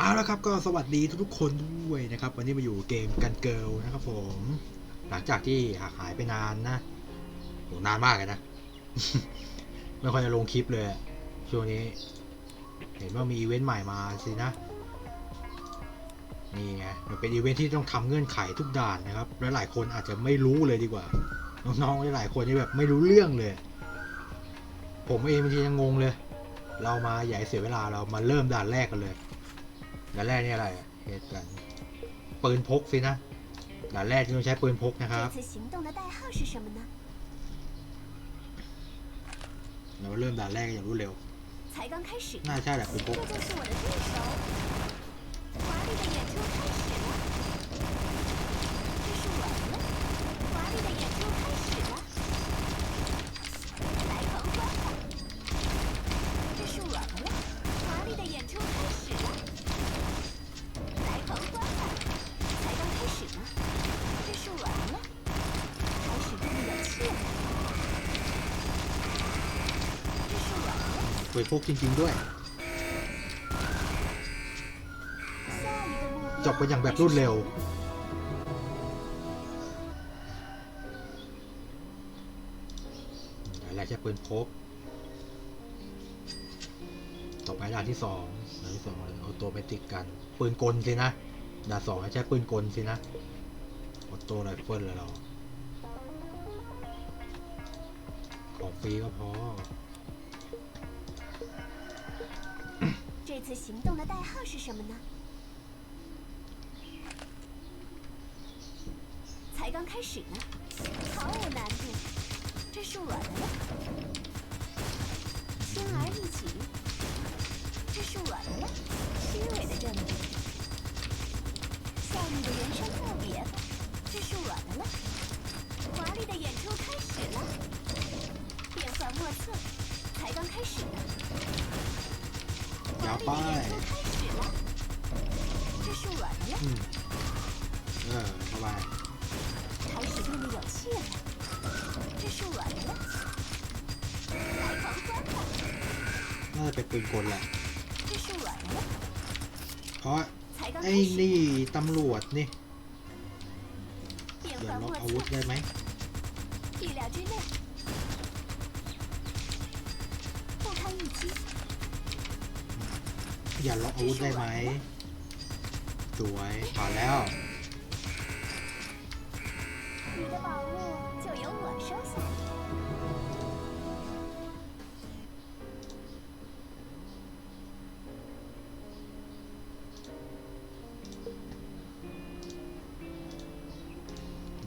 เอาละครับก็สวัสดีทุกๆคนด้วยนะครับ วันนี้มาอยู่เกมกันเกิลนะครับผม หลังจากที่หายหายไปนานนะโหนานมากเลยนะ ไม่ค่อยจะลงคลิปเลย ช่วงนี้ เห็นว่ามีอีเวนต์ใหม่มาสินะ นี่ไงมันเป็นอีเวนต์ที่ต้องทำเงื่อนไขทุกด่านนะครับ และหลายคนอาจจะไม่รู้เลยดีกว่า น้องๆหลายคนนี่แบบไม่รู้เรื่องเลย ผมเองบางทียังงงเลย เรามาอย่าให้เสียเวลาเรามาเริ่มด่านแรกกันเลย ด่านแรกนี่อะไรเหตุการณ์ปืนพกสินะด่านแรกที่ต้องใช้ปืนพกนะครับเราเริ่มด่านแรกอย่างรวดเร็วน่าใช่แหละปืนพก หวยพกจริง ๆ ด้วย จบไปอย่างแบบรวดเร็วอะไรแค่ปืนพก ต่อไปด่านที่สองด่านที่สองเอาตัวไปติดกัน ปืนกลสินะ ด่านสองใช้ปืนกลสินะออโต้ไรเฟิลเลยเรา ของฟรีก็พอ 这次行动的代号是什么呢？才刚开始呢，毫无难度。这是我的了，轻而易举。这是我的了，虚伪的证据。下你的人生告别吧，这是我的了。华丽的演出开始了，变幻莫测，才刚开始呢。 ยาว 华 ไป 丽的演出开始了，这是我的了， อืมเออเข้าไป 开始变得有趣了，这是我的了，来狂欢吧， น่าจะเป็นปืนกลแหละ 这是我的了， เพราะ 才刚 ไอ้ 开始 นี่ 呢， ตำรวจนี่ 变 อย่า 幻 ล็อก 莫 อาวุธ 测， ได้ไหม 意料之内，不堪一击， อย่าล็อกอาวุธได้ไหมสวยพอแล้ว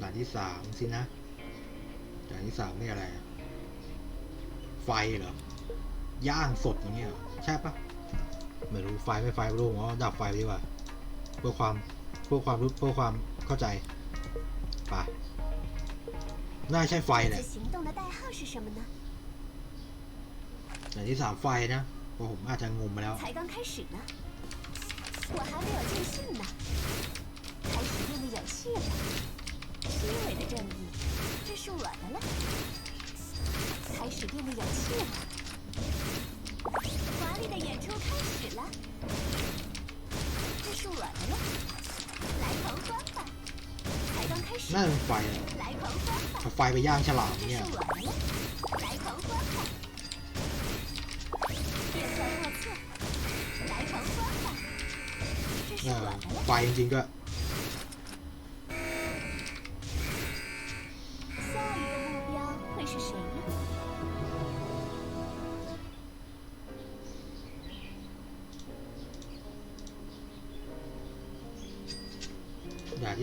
ด่านที่สามสินะด่านที่สามนี่อะไร ไฟเหรอ ย่างสดอย่างเงี้ยใช่ปะ ไม่รู้ไฟไม่ไฟไม่รู้ผมว่าดับไฟไปดีกว่า เพื่อความเพื่อความรู้เพื่อความเข้าใจไปน่าใช่ไฟแห 这 ละ 次行动的代号是什么呢？ ด่านที่สามไฟนะเพราะผมอาจจะงงไปแล้ว 才刚开始呢，我还没有尽兴呢，开始变得有趣了。 的演出开始了，这是我的了，来狂欢吧！才刚开始， น่าเป็นไฟอะ 来狂欢吧！ เอาไฟไปย่างฉลาม 这 เนี่ 是 ย 我的了，来狂欢吧！变幻莫测，来狂欢吧！这是 เอ 我 อ 的了。 ไฟจริงๆด้วย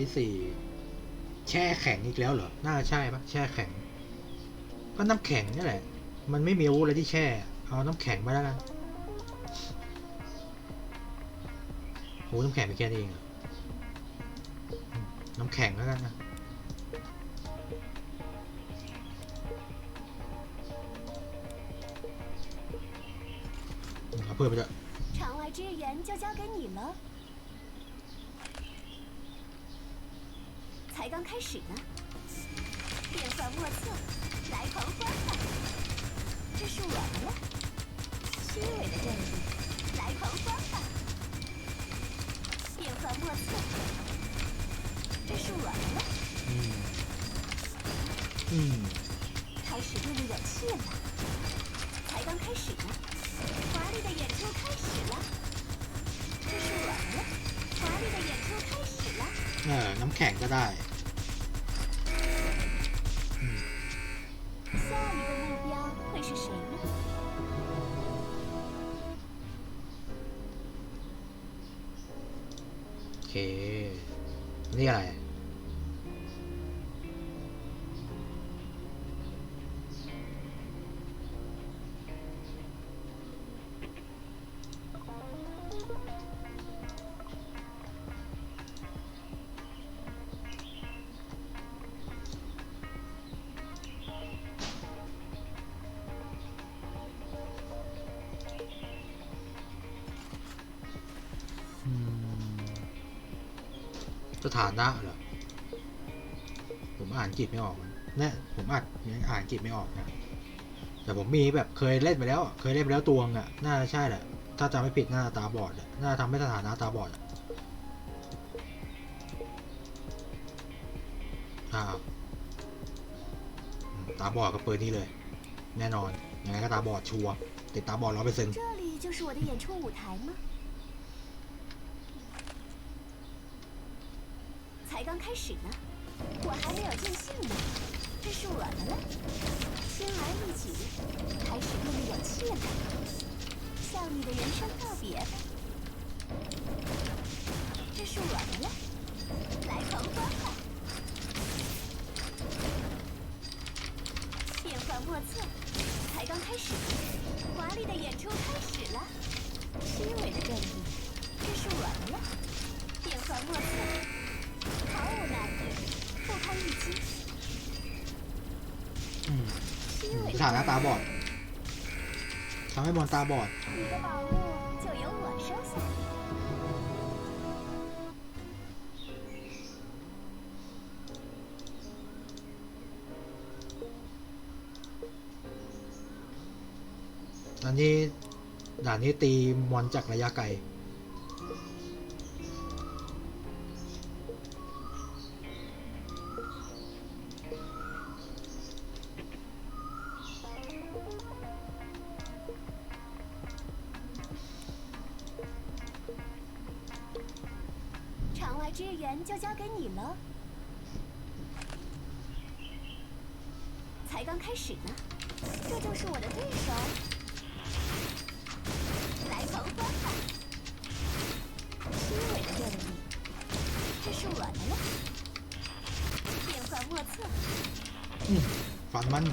ที่สี่แช่แข็งอีกแล้วเหรอ น่าใช่ปะแช่แข็ง ก็น้ำแข็งนี่แหละ มันไม่มีอาวุธอะไรที่แช่ เอาน้ำแข็งมาแล้วกันโหน้ำแข็งไปแค่นี้เองเหรออืมน้ำแข็งแล้วกันนะอืมเอาเพิ่มไปเถอะ 场外支援就交给你了。 才刚开始呢，变幻莫测，来狂欢吧！这是我的了，虚伪的正义，来狂欢吧！ 测，这是软了， อืม อืม 开始变得有气了。才刚开始呢，华丽的演出开始了，这是软了，华丽的演出开始了。 เออ น้ำแข็งก็ได้ 下一个目标会是谁呢？ โอเค นี่อะไร สถานะเหรอผมอ่านอังกฤษไม่ออกนะเนี่ยผมอ่านยังอ่านอังกฤษไม่ออกนะแต่ผมมีแบบเคยเล่นไปแล้ว เคยเล่นไปแล้วตวงอะน่าจะใช่แหละถ้าจำไม่ผิดน่าตาบอดน่าทำให้สถานะตาบอดอะอ้าตาบอดกับปืนนี่เลย แน่นอนยังไงก็ตาบอดชัวร์ติดตาบอดร้อยเปอร์เซ็นต์ 才刚开始呢，我还没有尽兴呢，这是我的了。轻而易举，开始变得有气了，向你的人生告别吧。这是我的了，来狂欢吧！变幻莫测，才刚开始，华丽的演出开始了。虚伪的正义，这是我的了。变幻莫测， ขาดแล้วตาบอดทำให้บอลตาบอดอันนี้ด่านนี้ตีมอนจากระยะไกล 人就交给你了。才刚开始呢这就是我的对手。来狂欢吧虚伪的正义这是我的了。变幻莫测。嗯把他了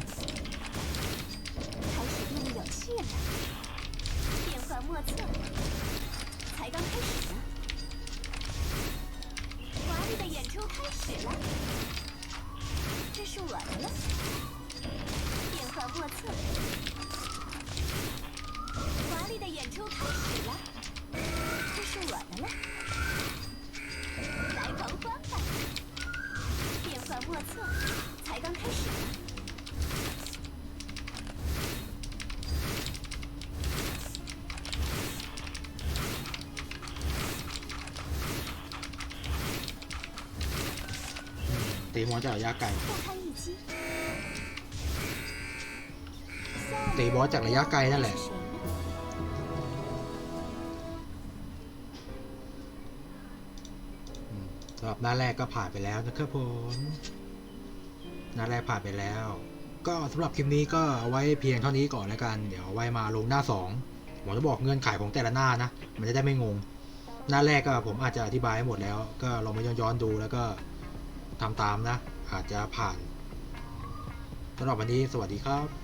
ตีบอสจากระยะไกลตีบอสจากระยะไกลนั่นแหละสำหรับหน้าแรกก็ผ่านไปแล้วนะครับผมหน้าแรกผ่านไปแล้ว ก็สำหรับคลิปนี้ก็เอาไว้เพียงเท่านี้ก่อนแล้วกัน เดี๋ยวไว้มาลงหน้า2ผมจะบอกเงื่อนไขของแต่ละหน้านะ มันจะได้ไม่งง หน้าแรกก็ผมอาจจะอธิบายให้หมดแล้ว ก็ลองไปย้อนๆดูแล้วก็ ทำตามนะ อาจจะผ่านสำหรับวันนี้สวัสดีครับ